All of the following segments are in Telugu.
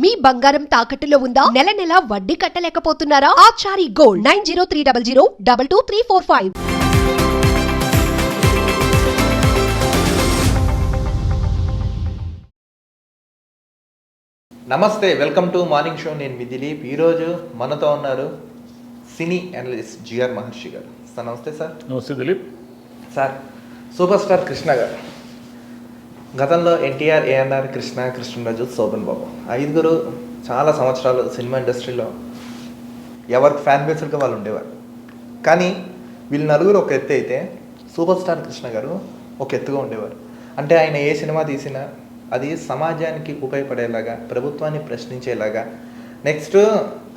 మీ బంగారం తాకట్టులో ఉందా? నెల నెల వడ్డీ కట్టలేకపోతున్నారా? Achari gold nine zero three double zero double two three four five. నమస్తే వెల్కమ్ టు మార్నింగ్ షో. నేను మీ దిలీప్. ఈరోజు మనతో ఉన్నారు సినీ అనలిస్ట్ జిఆర్ మహర్షి గారు. సార్ నమస్తే సార్. నమస్తే Dileep. Sir super star Krishna garu. గతంలో ఎన్టీఆర్ ఏఎన్ఆర్ కృష్ణ కృష్ణరాజు శోభన్ బాబు. ఐదుగురు చాలా సంవత్సరాలు సినిమా ఇండస్ట్రీలో ఎవరికి ఫ్యాన్ బేస్డ్గా వాళ్ళు ఉండేవారు. కానీ వీళ్ళు నలుగురు ఒక ఎత్తు అయితే సూపర్ స్టార్ కృష్ణ గారు ఒక ఎత్తుగా ఉండేవారు. అంటే ఆయన ఏ సినిమా తీసినా అది సమాజానికి ఉపయోగపడేలాగా ప్రభుత్వాన్ని ప్రశ్నించేలాగా నెక్స్ట్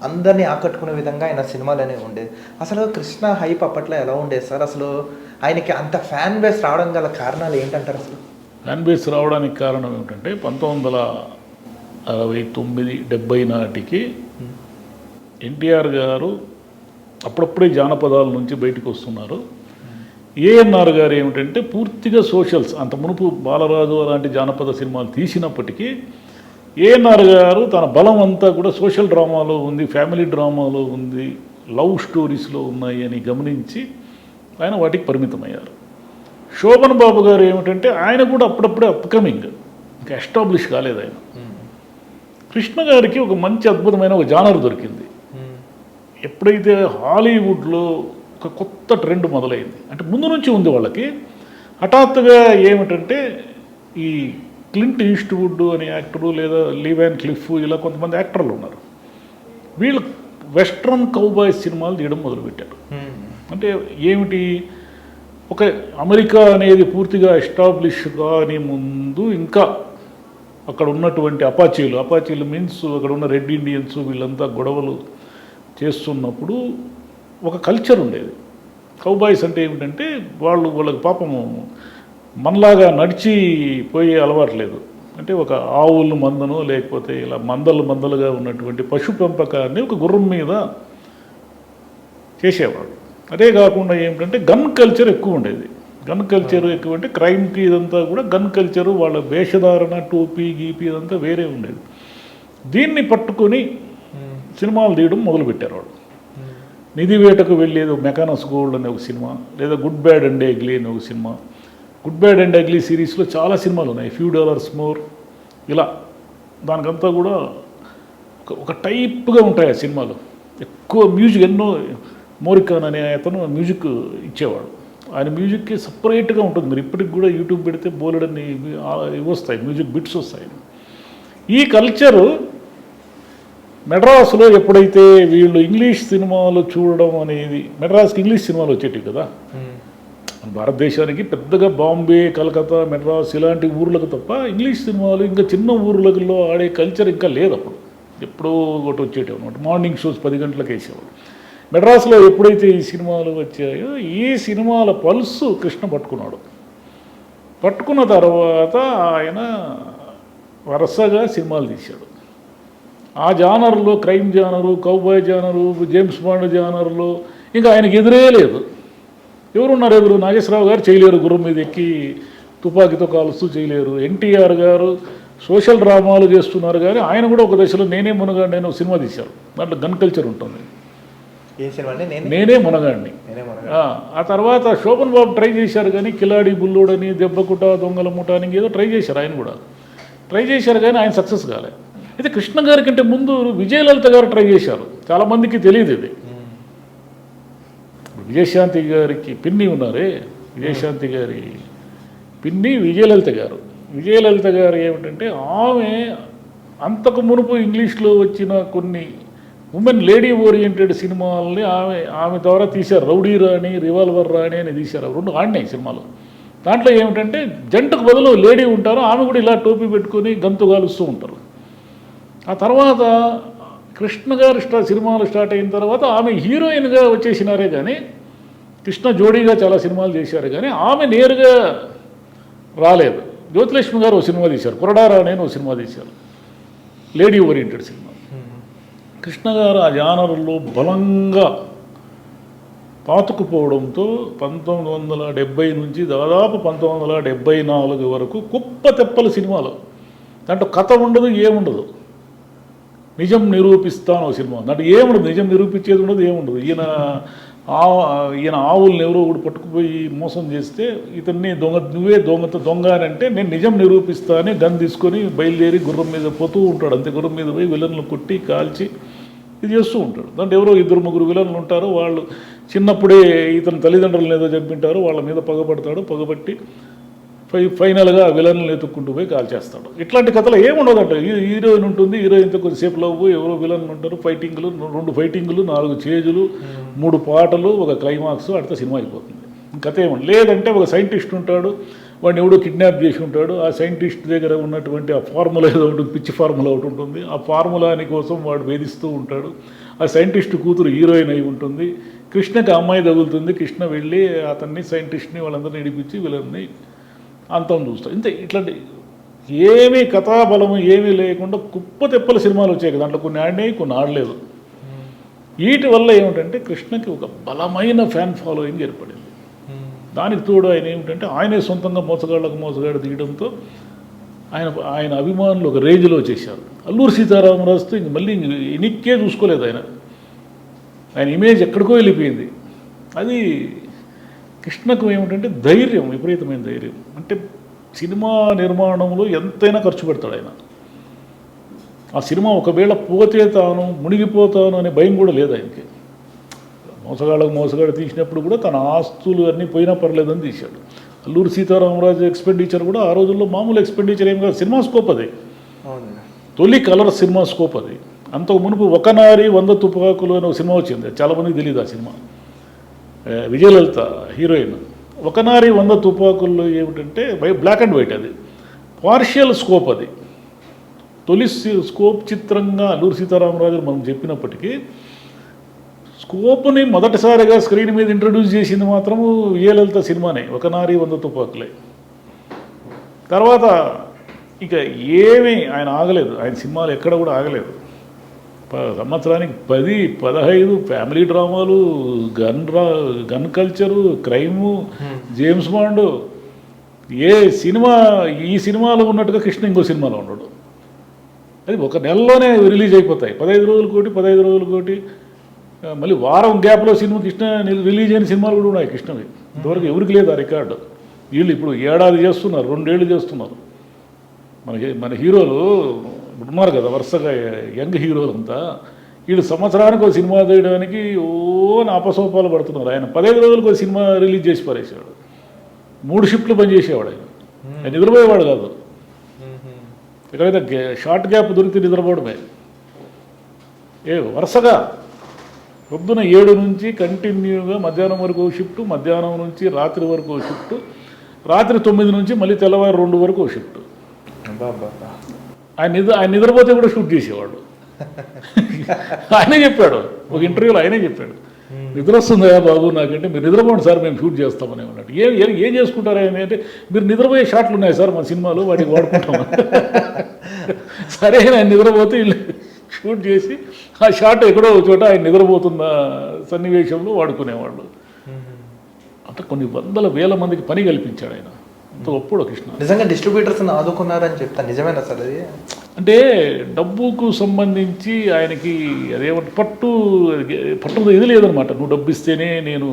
అందరినీ ఆకట్టుకునే విధంగా ఆయన సినిమాలు అనేవి ఉండేది అసలు కృష్ణ హైప్ అప్పట్లో ఎలా ఉండేది సార్? అసలు ఆయనకి అంత ఫ్యాన్ బేస్ రావడం గల కారణాలు ఏంటంటారు అసలు? ఫ్యాన్ బేస్ రావడానికి కారణం ఏమిటంటే పంతొమ్మిది వందల అరవై తొమ్మిది డెబ్బై నాటికి ఎన్టీఆర్ గారు అప్పుడప్పుడే జానపదాల నుంచి బయటకు వస్తున్నారు. ఏఎన్ఆర్ గారు ఏమిటంటే పూర్తిగా సోషల్స్ అంత మునుపు బాలరాజు అలాంటి జానపద సినిమాలు తీసినప్పటికీ ఏఎన్ఆర్ గారు తన బలం అంతా కూడా సోషల్ డ్రామాలో ఉంది ఫ్యామిలీ డ్రామాలో ఉంది లవ్ స్టోరీస్లో ఉన్నాయి అని గమనించి ఆయన వాటికి పరిమితమయ్యారు. శోభన్ బాబు గారు ఏమిటంటే ఆయన కూడా అప్పుడప్పుడే అప్కమింగ్ ఇంకా ఎస్టాబ్లిష్ కాలేదు ఆయన. కృష్ణ గారికి ఒక మంచి అద్భుతమైన ఒక జానర్ దొరికింది. ఎప్పుడైతే హాలీవుడ్లో ఒక కొత్త ట్రెండ్ మొదలైంది. అంటే ముందు నుంచి ఉంది వాళ్ళకి. హఠాత్తుగా ఏమిటంటే ఈ క్లింట్ ఈస్ట్వుడ్ అనే యాక్టరు లేదా లీవాన్ క్లిఫ్ ఇలా కొంతమంది యాక్టర్లు ఉన్నారు. వీళ్ళు వెస్ట్రన్ కౌబాయ్ సినిమాలు తీయడం మొదలుపెట్టారు. అంటే ఏమిటి? ఒక అమెరికా అనేది పూర్తిగా ఎస్టాబ్లిష్ కాని ముందు ఇంకా అక్కడ ఉన్నటువంటి అపాచీలు అపాచీలు మీన్స్ అక్కడ ఉన్న రెడ్ ఇండియన్స్ వీళ్ళంతా గొడవలు చేస్తున్నప్పుడు ఒక కల్చర్ ఉండేది. కౌబాయ్స్ అంటే ఏమిటంటే వాళ్ళు వాళ్ళకి పాపము మనలాగా నడిచి పోయే అలవాటు లేదు. అంటే ఒక ఆవులు మందను లేకపోతే ఇలా మందలు మందలుగా ఉన్నటువంటి పశు పెంపకాన్ని ఒక గుర్రం మీద చేసేవాడు అదే కాకుండా ఏమిటంటే గన్ కల్చర్ ఎక్కువ ఉండేది. గన్ కల్చర్ ఎక్కువ అంటే క్రైమ్కి ఇదంతా కూడా గన్ కల్చరు వాళ్ళ వేషధారణ టోపీ గీపీ ఇదంతా వేరే ఉండేది. దీన్ని పట్టుకొని సినిమాలు తీయడం మొదలుపెట్టారు వాళ్ళు. నిధి వేటకు వెళ్ళేది మెకానస్ గోల్డ్ అనే ఒక సినిమా లేదా గుడ్ బ్యాడ్ అండ్ ఎగ్లీ అనే ఒక సినిమా. గుడ్ బ్యాడ్ అండ్ ఎగ్లీ సిరీస్లో చాలా సినిమాలు ఉన్నాయి. ఫ్యూ డాలర్స్ మోర్ ఇలా. దానికంతా కూడా ఒక టైప్గా ఉంటాయి ఆ సినిమాలు. ఎక్కువ మ్యూజిక్ ఎన్నో మోరికాన్ అనే అతను మ్యూజిక్ ఇచ్చేవాడు. ఆయన మ్యూజిక్కి సపరేట్గా ఉంటుంది. మీరు ఇప్పటికి కూడా యూట్యూబ్ పెడితే బోలెడన్ని ఇవి వస్తాయి మ్యూజిక్ బిట్స్ వస్తాయి. ఈ కల్చరు మెడ్రాస్లో ఎప్పుడైతే వీళ్ళు ఇంగ్లీష్ సినిమాలు చూడడం అనేది మెడ్రాస్కి ఇంగ్లీష్ సినిమాలు వచ్చేటివి కదా? మన భారతదేశానికి పెద్దగా బాంబే కలకత్తా మెడ్రాస్ ఇలాంటి ఊర్లకు తప్ప ఇంగ్లీష్ సినిమాలు ఇంకా చిన్న ఊర్లలో ఆడే కల్చర్ ఇంకా లేదు అప్పుడు. ఎప్పుడో ఒకటి వచ్చేటివి అనమాట మార్నింగ్ షోస్ పది గంటలకు వేసేవాడు మెడ్రాస్లో ఎప్పుడైతే ఈ సినిమాలు వచ్చాయో ఈ సినిమాల పల్సు కృష్ణ పట్టుకున్నాడు. పట్టుకున్న తర్వాత ఆయన వరుసగా సినిమాలు తీశాడు. ఆ జానర్లో crime genre cowboy genre James Bond జానర్లో ఇంకా ఆయనకి ఎదురే లేదు. ఎవరున్నారు ఎదురు నాగేశ్వరరావు గారు చేయలేరు గుర్రం మీద ఎక్కి తుపాకీతో కాలుస్తూ చేయలేరు. ఎన్టీఆర్ గారు సోషల్ డ్రామాలు చేస్తున్నారు కానీ ఆయన కూడా ఒక దశలో నేనే మునగాడిని నేను సినిమా తీశారు. దాంట్లో గన్ కల్చర్ ఉంటుంది. ఏ సినిమా అంటే నేను నేనే మునగాడిని ఆ, తర్వాత శోభన్ బాబు ట్రై చేశారు కానీ కిలాడి బుల్లోడని దెబ్బకుట దొంగల ముఠ అని ఏదో ట్రై చేశారు ఆయన కూడా. ట్రై చేశారు కానీ ఆయన సక్సెస్ కాలే. అయితే కృష్ణ గారి కంటే ముందు విజయలలిత గారు ట్రై చేశారు. చాలామందికి తెలియదు ఇది. విజయశాంతి గారికి పిన్ని ఉన్నారే. విజయశాంతి గారి పిన్ని విజయలలిత గారు. విజయలలిత గారు ఏమిటంటే ఆమె అంతకు మునుపు ఇంగ్లీష్లో వచ్చిన కొన్ని ఉమెన్ లేడీ ఓరియంటెడ్ సినిమాలని ఆమె ఆమె ద్వారా తీశారు రౌడీ రాణి రివాల్వర్ రాణి అని తీశారు. రెండు ఆడినాయి సినిమాలు. దాంట్లో ఏమిటంటే జంటకు బదులు లేడీ ఉంటారు ఆమె కూడా ఇలా టోపీ పెట్టుకొని గంతు కాలుస్తూ ఉంటారు. ఆ తర్వాత కృష్ణ గారు స్టా సినిమాలు స్టార్ట్ అయిన తర్వాత ఆమె హీరోయిన్గా వచ్చేసినారే కానీ కృష్ణ జోడీగా చాలా సినిమాలు చేశారు కానీ ఆమె నేరుగా రాలేదు. జ్యోతిలక్ష్మి గారు ఒక సినిమా తీశారు. కొరడారా అని ఒక సినిమా తీశారు. Lady oriented cinema. కృష్ణ గారు ఆ జానరుల్లో బలంగా పాతుకుపోవడంతో పంతొమ్మిది వందల డెబ్బై నుంచి దాదాపు పంతొమ్మిది వందల డెబ్బై నాలుగు వరకు కుప్ప తెప్పల సినిమాలు. దాంట్లో కథ ఉండదు ఏముండదు. నిజం నిరూపిస్తాను ఒక సినిమా. దాంట్లో ఏముండదు నిజం నిరూపించేది ఉండదు ఏముండదు. ఈయన ఆ ఈయన ఆవుల్ని ఎవరో ఒకటి పట్టుకుపోయి మోసం చేస్తే ఇతన్ని దొంగ నువ్వే దొంగత దొంగ అని అంటే నేను నిజం నిరూపిస్తా అని గన్ తీసుకొని బయలుదేరి గుర్రం మీద పోతూ ఉంటాడు. అంతే గుర్రం మీద పోయి విలన్లు కొట్టి కాల్చి ఇది చేస్తూ ఉంటాడు. దాంట్లో ఎవరో ఇద్దరు ముగ్గురు విలన్లు ఉంటారు. వాళ్ళు చిన్నప్పుడే ఇతని తల్లిదండ్రులను ఏదో చంపింటారు. వాళ్ళ మీద పగబడతాడు పగబట్టి ఫై ఫైనల్గా విలన్లు ఎత్తుక్కుంటూ పోయి కాల్ చేస్తాడు. ఇట్లాంటి కథలు ఏముండదంట హీరోయిన్ ఉంటుంది. హీరోయిన్తో కొద్దిసేపు లవ్వు ఎవరో విలన్లు ఉంటారు. ఫైటింగ్లు రెండు ఫైటింగ్లు నాలుగు చేజులు మూడు పాటలు ఒక క్లైమాక్స్ అడితే సినిమా అయిపోతుంది. కథ ఏమో లేదంటే ఒక సైంటిస్ట్ ఉంటాడు. వాడిని ఎవడో కిడ్నాప్ చేసి ఉంటాడు. ఆ సైంటిస్ట్ దగ్గర ఉన్నటువంటి ఆ ఫార్ములా ఏదో ఉంటుంది పిచ్చి ఫార్ములా ఒకటి ఉంటుంది. ఆ ఫార్ములాని కోసం వాడు వేధిస్తూ ఉంటాడు. ఆ సైంటిస్ట్ కూతురు హీరోయిన్ అయి ఉంటుంది. కృష్ణకి అమ్మాయి తగులుతుంది. కృష్ణ వెళ్ళి అతన్ని సైంటిస్ట్ని వాళ్ళందరినీ ఇడిపించి వీళ్ళని అంతం చూస్తాం ఇంతే ఇట్లాంటి ఏమీ కథాబలము ఏమీ లేకుండా కుప్ప తెప్పల సినిమాలు వచ్చాయి కదా. దాంట్లో కొన్ని ఆడినాయి కొన్ని ఆడలేదు. వీటి వల్ల ఏమిటంటే కృష్ణకి ఒక బలమైన ఫ్యాన్ ఫాలోయింగ్ ఏర్పడింది. దానికి తోడు ఆయన ఏమిటంటే ఆయనే సొంతంగా మోసగాళ్ళకు మోసగాడు తీయడంతో ఆయన ఆయన అభిమానులు ఒక రేంజ్లో చేశారు. అల్లూరు సీతారామరాజుతో ఇంక మళ్ళీ ఇంక ఎనిక్కే చూసుకోలేదు ఆయన. ఆయన ఇమేజ్ ఎక్కడికో వెళ్ళిపోయింది. అది కృష్ణకు ఏమిటంటే ధైర్యం విపరీతమైన ధైర్యం. అంటే సినిమా నిర్మాణంలో ఎంతైనా ఖర్చు పెడతాడు ఆయన. ఆ సినిమా ఒకవేళ పోతే తాను మునిగిపోతాను అనే భయం కూడా లేదు ఆయనకి. మోసగాళ్ళకు మోసగాడు తీసినప్పుడు కూడా తన ఆస్తులు అన్నీ పోయినా పర్లేదని తీశాడు. అల్లూరు సీతారామరాజు ఎక్స్పెండిచర్ కూడా ఆ రోజుల్లో మామూలు ఎక్స్పెండిచర్ ఏం కాదు సినిమా స్కోప్ అది. తొలి కలర్ సినిమా స్కోప్ అది. అంతకు మునుపు ఒక నారి వంద తుపాకులు అనే ఒక సినిమా వచ్చింది. చాలామందికి తెలియదు ఆ సినిమా విజయలలిత హీరోయిన్ ఒక నారి వంద తుపాకుల్లో ఏమిటంటే బ్లాక్ అండ్ వైట్ అది. పార్షియల్ స్కోప్ అది. తొలి స్కోప్ చిత్రంగా అల్లూరు సీతారామరాజు మనం చెప్పినప్పటికీ స్కోప్ని మొదటిసారిగా స్క్రీన్ మీద ఇంట్రడ్యూస్ చేసింది మాత్రము విజయలలిత సినిమానే ఒక నారి వంద తుపాకులే. తర్వాత ఇక ఏమీ ఆయన ఆగలేదు ఆయన సినిమాలు ఎక్కడ కూడా ఆగలేదు. సంవత్సరానికి పది పదహైదు ఫ్యామిలీ డ్రామాలు gun draw gun culture crime James Bond ఏ సినిమా ఈ సినిమాలో ఉన్నట్టుగా కృష్ణ ఇంకో సినిమాలో ఉండడు. అది ఒక నెలలోనే రిలీజ్ అయిపోతాయి. పదహైదు రోజులు కోటి పదహైదు రోజులు కోటి మళ్ళీ వారం గ్యాప్లో సినిమా కృష్ణ రిలీజ్ అయిన సినిమాలు కూడా ఉన్నాయి కృష్ణవి. ఇంతవరకు ఎవరికి లేదు ఆ రికార్డు. వీళ్ళు ఇప్పుడు ఏడాది చేస్తున్నారు రెండేళ్ళు చేస్తున్నారు. మన మన హీరోలు ఉన్నారు కదా వరుసగా యంగ్ హీరోలు అంతా. వీళ్ళు సంవత్సరానికి ఒక సినిమా తీయడానికి ఓ నాపసోపాలు పడుతున్నారు. ఆయన పదహైదు రోజులకు ఒక సినిమా రిలీజ్ చేసి పారేసాడు మూడు షిఫ్ట్లు పనిచేసేవాడు ఆయన. ఆయన నిద్రపోయేవాడు కాదు. ఎక్కడైతే షార్ట్ గ్యాప్ దొరికితే నిద్రపోవడమే. ఏ వరుసగా పొద్దున ఏడు నుంచి కంటిన్యూగా మధ్యాహ్నం వరకు షిఫ్ట్ మధ్యాహ్నం నుంచి రాత్రి వరకు షిఫ్ట్ రాత్రి తొమ్మిది నుంచి మళ్ళీ తెల్లవారు రెండు వరకు షిఫ్ట్. ఆయన నిద్ర ఆయన నిద్రపోతే కూడా షూట్ చేసేవాడు. ఆయనే చెప్పాడు. ఒక ఇంటర్వ్యూలో ఆయనే చెప్పాడు. నిద్ర వస్తుందా బాబు? నాకంటే మీరు నిద్రపోండి సార్ మేము షూట్ చేస్తామని అన్నట్టు ఏం ఏం ఏం చేసుకుంటారు అంటే మీరు నిద్రపోయే షాట్లు ఉన్నాయి సార్ మా సినిమాలో వాటికి వాడుకుంటాం సరే ఆయన నిద్రపోతే షూట్ చేసి ఆ షాట్ ఎక్కడో ఒక చోట ఆయన నిద్రపోతున్న సన్నివేశంలో వాడుకునేవాళ్ళు. అంత కొన్ని వందల వేల మందికి పని కల్పించాడు ఆయన. అంత గొప్పడు కృష్ణ. నిజంగా డిస్ట్రిబ్యూటర్స్ ఆదుకున్నారని చెప్తా. నిజమేనా సార్ అది? అంటే డబ్బుకు సంబంధించి ఆయనకి అదేమంటే పట్టు పట్టు ఇది లేదనమాట నువ్వు డబ్బు ఇస్తేనే నేను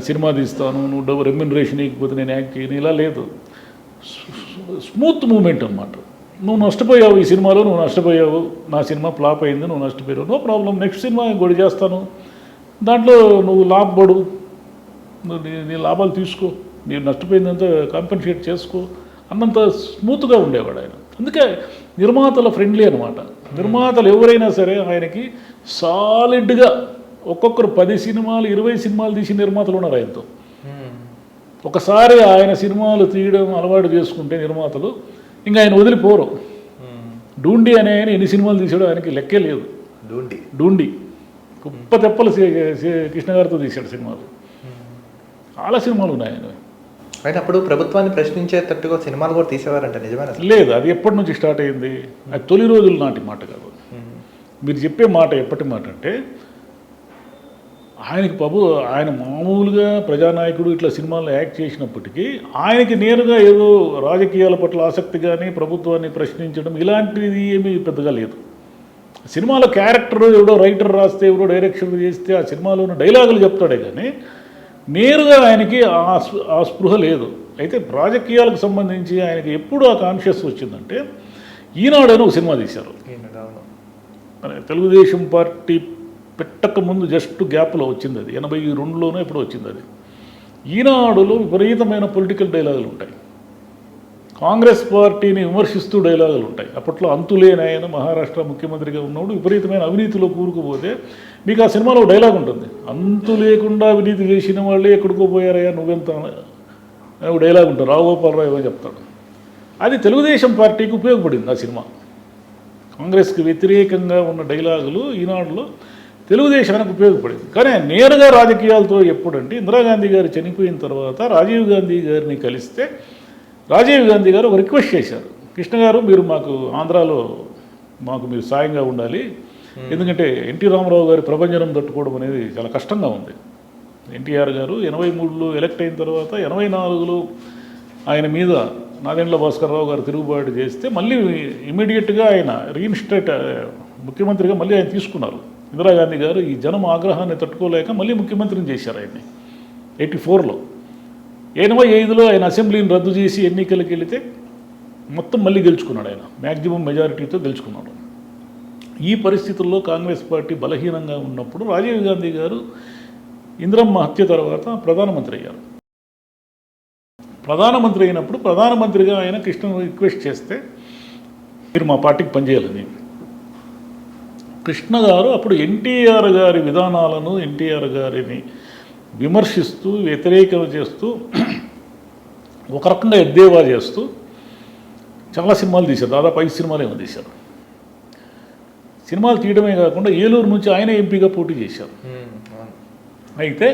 సినిమా తీస్తాను. నువ్వు డబ్బు రెమ్యునరేషన్ ఇకపోతే నేను యాక్ట్ చేయను. ఇలా లేదు. స్మూత్ మూమెంట్ అనమాట నువ్వు నష్టపోయావు ఈ సినిమాలో నువ్వు నష్టపోయావు. నా సినిమా ఫ్లాప్ అయింది నువ్వు నష్టపోయావు. నో ప్రాబ్లం నెక్స్ట్ సినిమా ఇంకోటి చేస్తాను. దాంట్లో నువ్వు లాభపడు. నువ్వు నీ నీ లాభాలు తీసుకో. నీవు నష్టపోయిందంతా కాంపెన్సేట్ చేసుకో. అన్నంత స్మూత్గా ఉండేవాడు ఆయన. అందుకే నిర్మాతల ఫ్రెండ్లీ అనమాట నిర్మాతలు ఎవరైనా సరే ఆయనకి సాలిడ్గా ఒక్కొక్కరు పది సినిమాలు ఇరవై సినిమాలు తీసిన నిర్మాతలు ఉన్నారు ఆయనతో. ఒకసారి ఆయన సినిమాలు తీయడం అలవాటు చేసుకుంటే నిర్మాతలు ఇంకా ఆయన వదిలిపోరు. డూండి అనే ఆయన ఎన్ని సినిమాలు తీసాడో ఆయనకి లెక్కే లేదు. డూండి. డూండి. కుప్ప తెప్పలు కృష్ణ గారితో తీశాడు సినిమాలు. చాలా సినిమాలు ఉన్నాయి ఆయన అయితే అప్పుడు ప్రభుత్వాన్ని ప్రశ్నించేటట్టుగా సినిమాలు కూడా తీసేవారంట నిజమేనా లేదు అది ఎప్పటి నుంచి స్టార్ట్ అయింది? అది తొలి రోజుల నాటి మాట కాదు. మీరు చెప్పే మాట ఎప్పటి మాట అంటే ఆయనకి ప్రభు ఆయన మామూలుగా ప్రజానాయకుడు ఇట్లా సినిమాల్లో యాక్ట్ చేసినప్పటికీ ఆయనకి నేరుగా ఏదో రాజకీయాల పట్ల ఆసక్తి కానీ ప్రభుత్వాన్ని ప్రశ్నించడం ఇలాంటిది ఏమీ పెద్దగా లేదు. సినిమాలో క్యారెక్టర్ ఎవడో రైటర్ రాస్తే ఎవడో డైరెక్షన్ చేస్తే ఆ సినిమాలో ఉన్న డైలాగులు చెప్తాడే కానీ నేరుగా ఆయనకి ఆ స్పృ- ఆ స్పృహ లేదు. అయితే రాజకీయాలకు సంబంధించి ఆయనకి ఎప్పుడు ఆ కాన్షియస్ వచ్చిందంటే ఈనాడు అని ఒక సినిమా తీశారు. తెలుగుదేశం పార్టీ పెట్టక ముందు జస్ట్ గ్యాప్లో వచ్చింది అది. ఎనభై రెండులోనే ఎప్పుడో వచ్చింది అది. ఈనాడులో విపరీతమైన పొలిటికల్ డైలాగులు ఉంటాయి. కాంగ్రెస్ పార్టీని విమర్శిస్తూ డైలాగులు ఉంటాయి. అప్పట్లో అంతులేని ఆయన మహారాష్ట్ర ముఖ్యమంత్రిగా ఉన్నప్పుడు విపరీతమైన అవినీతిలో కూరుకుపోతే మీకు ఆ సినిమాలో ఒక డైలాగ్ ఉంటుంది. అంతు లేకుండా అవినీతి చేసిన వాళ్ళే ఎక్కడికో పోయారయ్యా నువ్వెంత డైలాగ్ ఉంటుంది. రావుగోపాలరావు ఏమో చెప్తాడు. అది తెలుగుదేశం పార్టీకి ఉపయోగపడింది ఆ సినిమా. కాంగ్రెస్కి వ్యతిరేకంగా ఉన్న డైలాగులు ఈనాడులో తెలుగుదేశానికి ఉపయోగపడింది. కానీ నేరుగా రాజకీయాలతో ఎప్పుడంటే ఇందిరాగాంధీ గారు చనిపోయిన తర్వాత రాజీవ్ గాంధీ గారిని కలిస్తే రాజీవ్ గాంధీ గారు ఒక రిక్వెస్ట్ చేశారు. కృష్ణ గారు మీరు మాకు ఆంధ్రాలో మాకు మీరు సాయంగా ఉండాలి. ఎందుకంటే ఎన్టీ రామారావు గారి ప్రభంజనం తట్టుకోవడం అనేది చాలా కష్టంగా ఉంది. ఎన్టీఆర్ గారు ఎనభై మూడులో ఎలక్ట్ అయిన తర్వాత ఎనభై నాలుగులో ఆయన మీద నాదెండ్ల భాస్కర్రావు గారు తిరుగుబాటు చేస్తే మళ్ళీ ఇమీడియట్గా ఆయన రీఇన్స్టేట్ ముఖ్యమంత్రిగా మళ్ళీ ఆయన తీసుకున్నారు. ఇందిరాగాంధీ గారు ఈ జనం ఆగ్రహాన్ని తట్టుకోలేక మళ్ళీ ముఖ్యమంత్రిని చేశారు ఆయన్ని. ఎయిటీ ఫోర్లో. ఎనభై ఐదులో ఆయన అసెంబ్లీని రద్దు చేసి ఎన్నికలకు వెళితే మొత్తం మళ్ళీ గెలుచుకున్నాడు ఆయన. మ్యాక్సిమం మెజారిటీతో గెలుచుకున్నాడు. ఈ పరిస్థితుల్లో కాంగ్రెస్ పార్టీ బలహీనంగా ఉన్నప్పుడు రాజీవ్ గాంధీ గారు ఇందిరమ్మ హత్య తర్వాత ప్రధానమంత్రి అయ్యారు. ప్రధానమంత్రి అయినప్పుడు ప్రధానమంత్రిగా ఆయన కృష్ణను రిక్వెస్ట్ చేస్తే మీరు మా పార్టీకి పనిచేయాలని కృష్ణ గారు అప్పుడు ఎన్టీఆర్ గారి విధానాలను ఎన్టీఆర్ గారిని విమర్శిస్తూ వ్యతిరేకం చేస్తూ ఒక రకంగా ఎద్దేవా చేస్తూ చాలా సినిమాలు తీశారు. దాదాపు ఐదు సినిమాలు ఏమో తీశారు. సినిమాలు తీయడమే కాకుండా ఏలూరు నుంచి ఆయన ఎంపీగా పోటీ చేశారు. అయితే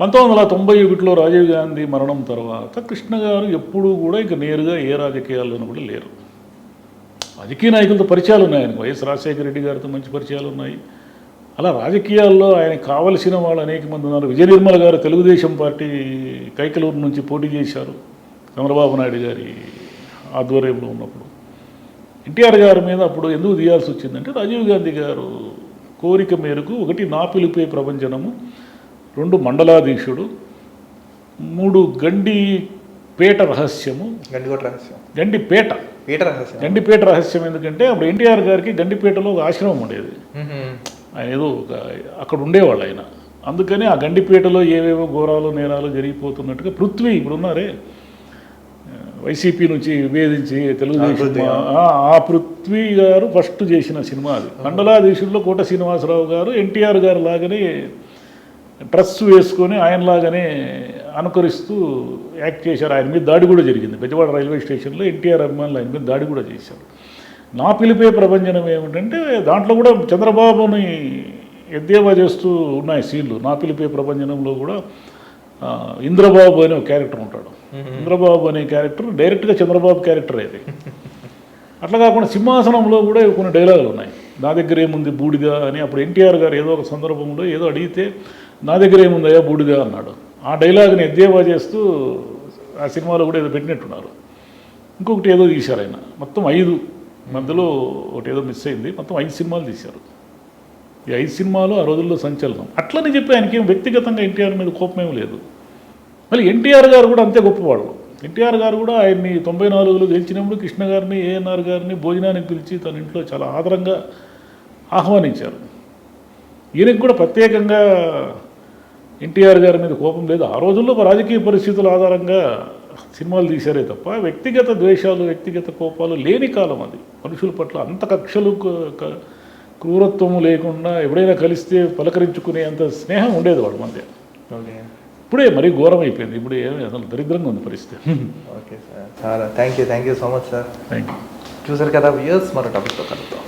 పంతొమ్మిది వందల తొంభై ఒకటిలో రాజీవ్ గాంధీ మరణం తర్వాత కృష్ణ గారు ఎప్పుడూ కూడా ఇక నేరుగా ఏ రాజకీయాల్లోనూ కూడా లేరు. రాజకీయ నాయకులతో పరిచయాలు ఉన్నాయి. ఆయనకు వైఎస్ రాజశేఖర రెడ్డి గారితో మంచి పరిచయాలు ఉన్నాయి. అలా రాజకీయాల్లో ఆయనకు కావలసిన వాళ్ళు అనేక మంది ఉన్నారు. విజయ నిర్మల గారు తెలుగుదేశం పార్టీ కైకలూరు నుంచి పోటీ చేశారు. చంద్రబాబు నాయుడు గారి ఆధ్వర్యంలో ఉన్నప్పుడు. ఎన్టీఆర్ గారి మీద అప్పుడు ఎందుకు తీయాల్సి వచ్చిందంటే రాజీవ్ గాంధీ గారు కోరిక మేరకు ఒకటి నా పిలిపే ప్రపంచనము రెండు మండలాధీశుడు మూడు గండి పేట రహస్యము. గండికోట రహస్యం. గండిపేట. పీటర్ రహస్యం. గండిపేట రహస్యం ఎందుకంటే అప్పుడు ఎన్టీఆర్ గారికి గండిపేటలో ఒక ఆశ్రమం ఉండేది. ఆయన ఏదో ఒక అక్కడ ఉండేవాళ్ళు ఆయన. అందుకని ఆ గండిపేటలో ఏవేవో ఘోరాలు నేరాలు జరిగిపోతున్నట్టుగా పృథ్వీ ఇప్పుడు ఉన్నారే. వైసీపీ నుంచి విభేదించి తెలుగుదేశం ఆ- ఆ పృథ్వీ గారు ఫస్ట్ చేసిన సినిమా అది. మండలాధీశుల్లో కోట శ్రీనివాసరావు గారు ఎన్టీఆర్ గారు లాగానే డ్రెస్ వేసుకొని ఆయనలాగానే అనుకరిస్తూ యాక్ట్ చేశారు. ఆయన మీద దాడి కూడా జరిగింది. బెజవాడ రైల్వే స్టేషన్లో ఎన్టీఆర్ అభిమానులు ఆయన మీద దాడి కూడా చేశారు. నా పిలిపే ప్రపంచం ఏమిటంటే దాంట్లో కూడా చంద్రబాబుని ఎద్దేవా చేస్తూ ఉన్నాయి సీన్లు. నా పిలిపే ప్రపంచంలో కూడా ఇంద్రబాబు అనే ఒక క్యారెక్టర్ ఉంటాడు. ఇంద్రబాబు అనే క్యారెక్టర్ డైరెక్ట్గా చంద్రబాబు క్యారెక్టర్ అది. అట్లా కాకుండా సింహాసనంలో కూడా కొన్ని డైలాగులు ఉన్నాయి. నా దగ్గర ఏముంది బూడిద అని అప్పుడు ఎన్టీఆర్ గారు ఏదో ఒక సందర్భంలో ఏదో అడిగితే నా దగ్గర ఏముందయ్యా బూడిద అన్నాడు. ఆ డైలాగ్ని ఎద్దేవా చేస్తూ ఆ సినిమాలో కూడా ఏదో పెట్టినట్టున్నారు. ఇంకొకటి ఏదో తీశారు ఆయన. మొత్తం ఐదు మధ్యలో ఒకటి ఏదో మిస్ అయింది. మొత్తం ఐదు సినిమాలు తీశారు. ఈ ఐదు సినిమాలు ఆ రోజుల్లో సంచలనం. అట్లని చెప్పి ఆయనకి వ్యక్తిగతంగా ఎన్టీఆర్ మీద కోపమేం లేదు. మళ్ళీ ఎన్టీఆర్ గారు కూడా అంతే గొప్పవాళ్ళు. ఎన్టీఆర్ గారు కూడా ఆయన్ని తొంభై నాలుగులో గెలిచినప్పుడు కృష్ణ గారిని ఏఎన్ఆర్ గారిని భోజనానికి పిలిచి తన ఇంట్లో చాలా ఆదరంగా ఆహ్వానించారు. ఈయనకి కూడా ప్రత్యేకంగా ఎన్టీఆర్ గారి మీద కోపం లేదు. ఆ రోజుల్లో రాజకీయ పరిస్థితుల ఆధారంగా సినిమాలు తీశారే తప్ప వ్యక్తిగత ద్వేషాలు వ్యక్తిగత కోపాలు లేని కాలం అది. మనుషుల పట్ల అంత కక్షలు క్రూరత్వము లేకుండా ఎవడైనా కలిస్తే పలకరించుకునే అంత స్నేహం ఉండేది వాడు మధ్య. ఓకే. ఇప్పుడే మరీ ఘోరం అయిపోయింది ఇప్పుడు ఏమి అసలు దరిద్రంగా ఉంది పరిస్థితి. Okay sir. చాలా thank you thank you so much sir. Thank you చూసారు కదా వ్యూయర్స్ మరో టాపిక్తో కలుద్దాం.